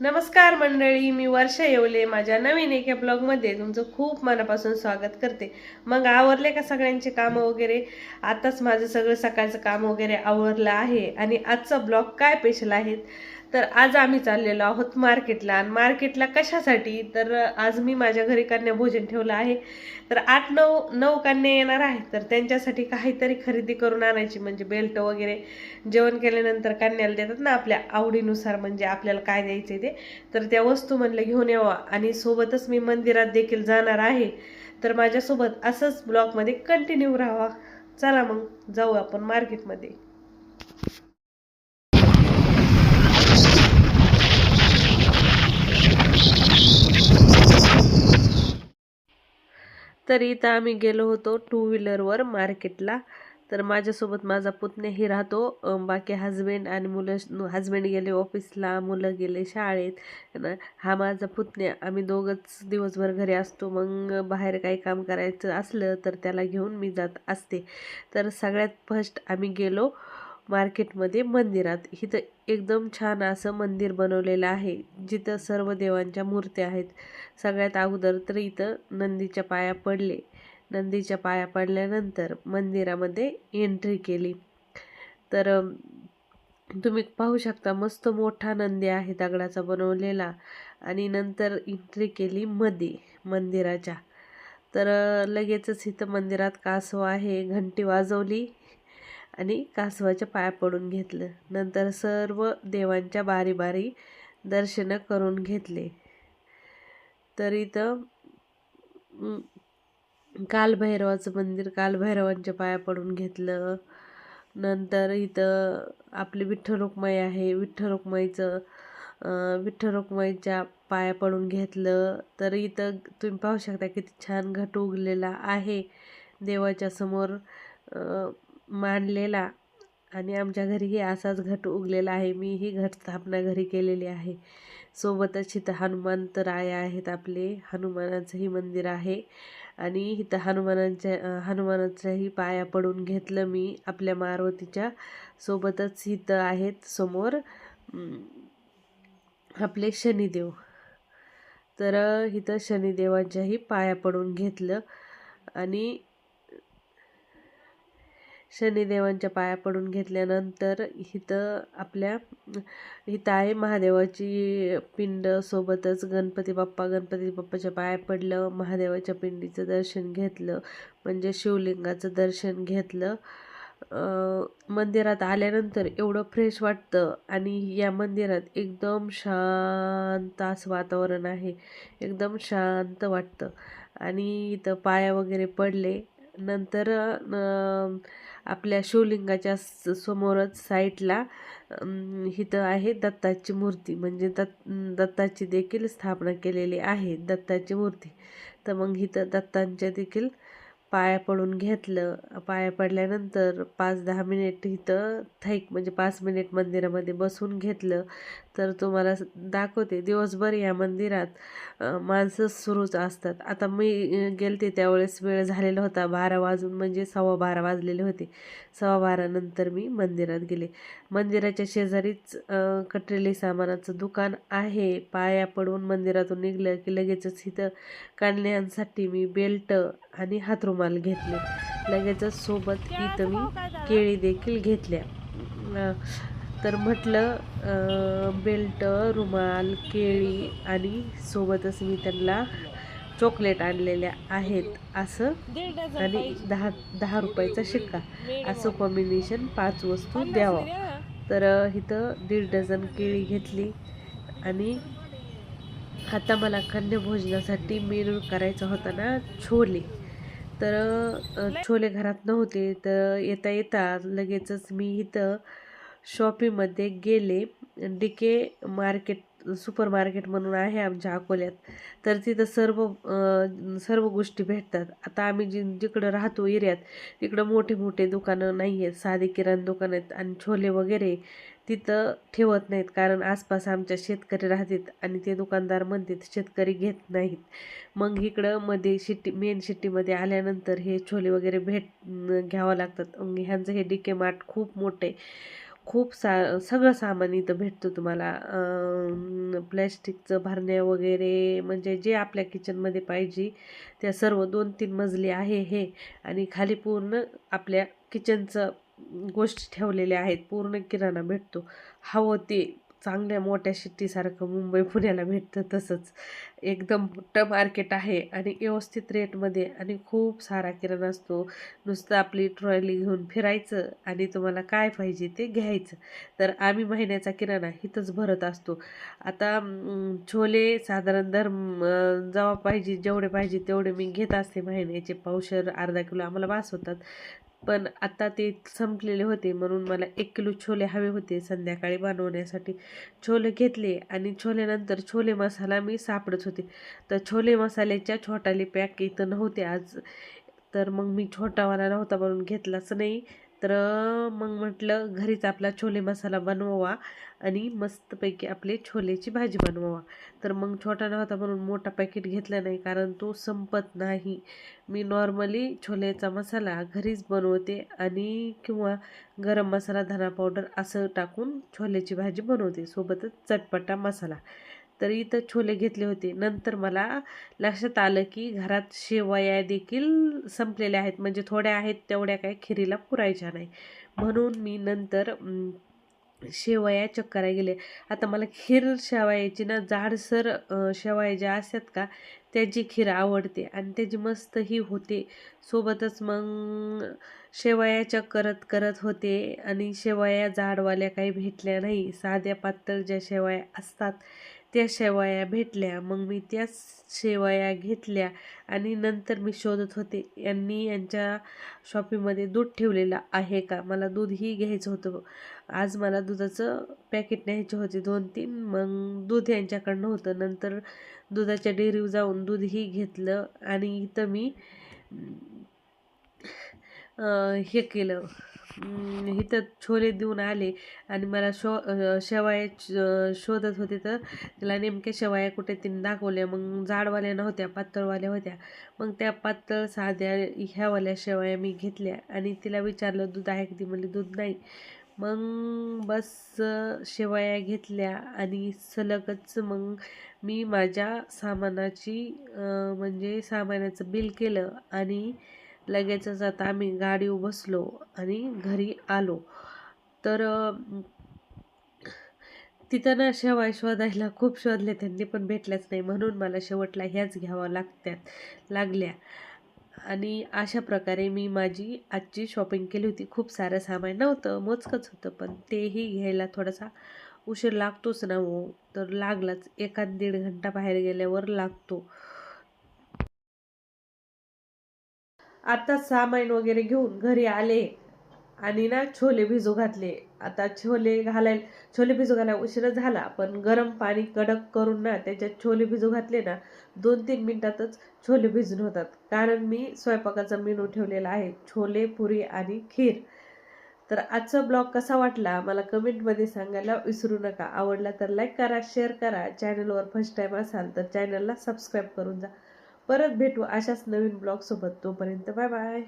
नमस्कार मंडळी मी वर्षा येवले. माझ्या नवीन एका ब्लॉगमध्ये तुमचं खूप मनापासून स्वागत करते. मग आवरले का सगळ्यांचे कामं वगैरे? आताच माझं सगळं सकाळचं काम वगैरे आवरलं आहे. आणि आजचा ब्लॉग काय स्पेशल आहेत तर आज आम्ही चाललेलो आहोत मार्केटला. आणि मार्केटला कशासाठी? तर आज मी माझ्या घरी कन्या भोजन ठेवलं आहे. तर आठ नऊ नऊ कन्या येणार आहे तर त्यांच्यासाठी काहीतरी खरेदी करून आणायची म्हणजे बेल्ट वगैरे. जेवण केल्यानंतर कन्याला देतात ना आपल्या आवडीनुसार म्हणजे आपल्याला काय द्यायचे ते. तर त्या वस्तू म्हणलं घेऊन यावा. आणि सोबतच मी मंदिरात देखील जाणार आहे. तर माझ्यासोबत असंच ब्लॉगमध्ये कंटिन्यू राहावा चला मग जाऊ आपण मार्केटमध्ये. तर इथं आम्ही गेलो होतो टू व्हीलरवर मार्केटला. तर माझ्यासोबत माझा पुतण्याही राहतो. बाकी हजबेंड आणि मुलं हजबेंड गेले ऑफिसला मुलं गेले शाळेत. हा माझा पुतण्या. आम्ही दोघंच दिवसभर घरी असतो. मग बाहेर काही काम करायचं असलं तर त्याला घेऊन मी जात असते. तर सगळ्यात फर्स्ट आम्ही गेलो. मार्केटमध्ये मंदिरात. इथं एकदम छान असं मंदिर बनवलेलं आहे जिथं सर्व देवांच्या मूर्त्या आहेत. सगळ्यात अगोदर तर इथं नंदीच्या पाया पडले. नंदीच्या पाया पडल्यानंतर मंदिरामध्ये एंट्री केली. तर तुम्ही पाहू शकता मस्त मोठा नंदी आहे दगडाचा बनवलेला आणि नंतर एंट्री केली मध्ये मंदिराच्या. तर लगेचच इथं मंदिरात कासव आहे घंटी वाजवली. आणि कासवाच्या पाया पडून घेतलं. नंतर सर्व देवांच्या बारी बारी दर्शनं करून घेतले. तर इथं कालभैरवाचं मंदिर कालभैरवांच्या पाया पडून घेतलं. नंतर इथं आपली विठ्ठल रुक्माई आहे. विठ्ठल रुक्माईचं विठ्ठल रुक्माईच्या पाया पडून घेतलं. तर इथं तुम्ही पाहू शकता किती छान घट उगलेला आहे. देवाच्या समोर मांडलेला आणि आमच्या घरीही असाच घट उगलेला आहे. मी ही घट स्थापना घरी केलेली आहे. सोबतच इथं हनुमंत राय आहेत आपले. हनुमानाचंही मंदिर आहे. आणि इथं हनुमानांच्या हनुमानाच्याही पाया पडून घेतलं मी आपल्या मारुतीच्या सोबतच इथं आहेत समोर आपले शनिदेव. तर इथं शनिदेवांच्याही पाया पडून घेतलं. आणि शनिदेवांच्या पाया पडून घेतल्यानंतर इथं आपल्या इथं आहे महादेवाची पिंड सोबतच गणपती बाप्पा गणपती बाप्पाच्या पाया पडलं महादेवाच्या पिंडीचं दर्शन घेतलं म्हणजे शिवलिंगाचं दर्शन घेतलं. मंदिरात आल्यानंतर एवढं फ्रेश वाटतं आणि या मंदिरात एकदम शांत असं वातावरण आहे. एकदम शांत वाटतं. आणि इथं पाया वगैरे पडले. नंतर न आपल्या शिवलिंगाच्या स- समोरच साईडला इथं आहे दत्ताची मूर्ती. म्हणजे दत्त दत्ताची देखील स्थापना केलेली आहे दत्ताची मूर्ती. तर मग इथं दत्तांच्या देखील पाया पडून घेतलं. पाया पडल्यानंतर पाच दहा मिनिट इथं थैक म्हणजे पाच मिनिट मंदिरामध्ये बसून घेतलं. तर तुम्हाला दाखवते. दिवसभर या मंदिरात माणसं सुरूच असतात. आता मी गेलते त्यावेळेस वेळ झालेला होता बारा वाजून म्हणजे सव्वा बारा वाजलेले होते. सव्वा बारानंतर मी मंदिरात गेले. मंदिराच्या शेजारीच अं, कटलेली सामानाचं दुकान आहे. पाया पडून मंदिरातून निघलं की लगेचच इथं काढण्यासाठी मी बेल्ट आणि हातरुमाल घेतले. लगेचच सोबत इथं मी केळी देखील घेतल्या. तर म्हटलं बेल्ट रुमाल केळी आणि सोबतच मी त्यांना चॉकलेट आणलेल्या आहेत असं आणि दहा दहा रुपयाचा शिक्का. असं कॉम्बिनेशन पाच वस्तू द्यावं. तर इथं दीड डझन केळी घेतली आणि आता मला कन्या भोजनासाठी मेनू करायचा होता ना छोले. तर छोले घरात नव्हते तर येता येता लगेचच मी इथं शॉपीमध्ये गेले D K market super market म्हणून आहे आमच्या अकोल्यात. तर तिथं सर्व सर्व गोष्टी भेटतात. आता आम्ही जि जिकडं राहतो एरियात तिकडं मोठे मोठे दुकानं नाही आहेत साधे किराणा दुकान आहेत आणि छोले वगैरे तिथं ठेवत नाहीत. कारण आसपास आमच्या शेतकरी राहतात आणि ते दुकानदार म्हणतात शेतकरी घेत नाहीत. मग इकडं मध्ये शिट्टी मेन शिट्टीमध्ये आल्यानंतर हे छोले वगैरे भेट घ्यावं लागतात. मग ह्यांचं हे डी के मार्ट खूप मोठे खूप सा सगळं सामान इथं भेटतं तुम्हाला. प्लॅस्टिकचं भरण्या वगैरे म्हणजे जे आपल्या किचनमध्ये पाहिजे त्या सर्व दोन तीन मजली आहे हे. आणि खाली पूर्ण आपल्या किचनचं गोष्टी ठेवलेल्या आहेत. पूर्ण किराणा भेटतो. हवं ते चांगल्या मोठ्या शिट्टीसारखं मुंबई पुण्याला भेटतं तसंच. एकदम मोठं मार्केट आहे आणि व्यवस्थित रेटमध्ये आणि खूप सारा किराणा असतो. नुसतं आपली ट्रॉली घेऊन फिरायचं आणि तुम्हाला काय पाहिजे ते घ्यायचं. तर आम्ही महिन्याचा किराणा इथंच भरत असतो. आता छोले साधारण दर अं, जेव्हा पाहिजे जेवढे पाहिजे तेवढे मी घेत असते. महिन्याचे पावशर अर्धा किलो आम्हाला बास होतात. पण आता ते संपलेले होते म्हणून मला एक किलो छोले हवे होते संध्याकाळी बनवण्यासाठी. छोले घेतले आणि छोल्यानंतर छोले मसाला मी सापडत होते. तर छोले मसाल्याच्या छोटाले पॅक इथं नव्हते आज. तर मग मी छोटावाला नव्हता म्हणून घेतलाच नाही. तर मग म्हटलं घरीच आपला छोले मसाला बनवावा आणि मस्तपैकी आपले छोलेची भाजी बनवावा. तर मग छोटा नव्हता म्हणून मोठा पॅकेट घेतला नाही कारण तो संपत नाही. मी नॉर्मली छोलेचा मसाला घरीच बनवते आणि किंवा गरम मसाला धना पावडर असं टाकून छोल्याची भाजी बनवते. सोबतच चटपटा मसाला. तर इथं छोले घेतले होते. नंतर मला लक्षात आलं की घरात शेवया देखील संपलेल्या आहेत. म्हणजे थोड्या आहेत तेवढ्या काही खिरीला पुरायच्या नाही. म्हणून मी नंतर शेवया चक्करा गेले. आता मला खीर शेवयाची ना जाडसर शेवाय शेवया ज्या असतात का त्याची खीर आवडते आणि त्याची मस्तही होते. सोबतच मग शेवया करत करत होते आणि शेवया जाडवाल्या काही भेटल्या नाही. साध्या पातळ ज्या शेवया असतात त्या शेवया भेटल्या. मग मी त्याच शेवया घेतल्या आणि नंतर मी शोधत होते यांनी यांच्या शॉपीमध्ये दूध ठेवलेलं आहे का? मला दूधही घ्यायचं होतं. आज मला दुधाचं पॅकेट न्यायचे होते दोन तीन. मग दूध यांच्याकडनं होतं. नंतर दुधाच्या डेअरीवर जाऊन दूधही घेतलं आणि इथं मी हे केलं. इथं छोले देऊन आले आणि मला शो शेवाया शोधत होते तर तिला नेमक्या शेवाया कुठे तिने दाखवल्या. मग जाडवाल्या नव्हत्या पातळवाल्या होत्या. मग त्या पातळ साध्या ह्यावाल्या शेवाया मी घेतल्या आणि तिला विचारलं दूध आहे की? म्हणली दूध नाही. मग बस शेवया घेतल्या आणि सलगच मग मी माझ्या सामानाची म्हणजे सामानाचं बिल केलं आणि लगेचच आता आम्ही गाडी बसलो आणि घरी आलो. तर तिथं ना शेवाय शोधायला खूप शोधले त्यांनी पण भेटल्याच नाही. म्हणून मला शेवटला ह्याच घ्यावा लागत्यात लागल्या. आणि अशा प्रकारे मी माझी आजची शॉपिंग केली होती. खूप सारं सामान नव्हतं मोजकंच होतं पण तेही घ्यायला थोडासा उशीर लागतोच ना हो. तर लागलाच. एखाद दीड घंटा बाहेर गेल्यावर लागतो. आत्ताच सामान वगैरे घेऊन घरी आले. आणि ना छोले भिजू घातले. आता छोले घालायला छोले भिजू घालायला उशीर झाला पण गरम पाणी कडक करून ना त्याच्यात छोले भिजू घातले ना दोन तीन मिनिटातच छोले भिजून होतात. कारण मी स्वयंपाकाचा मेनू ठेवलेला आहे छोले पुरी आणि खीर. तर आजचा ब्लॉग कसा वाटला मला कमेंटमध्ये सांगायला विसरू नका. आवडला तर लाईक करा शेअर करा. चॅनलवर फर्स्ट टाईम असाल तर चॅनलला सबस्क्राईब करून जा. परत भेटू अशाच नवीन ब्लॉगसोबत तोपर्यंत बाय बाय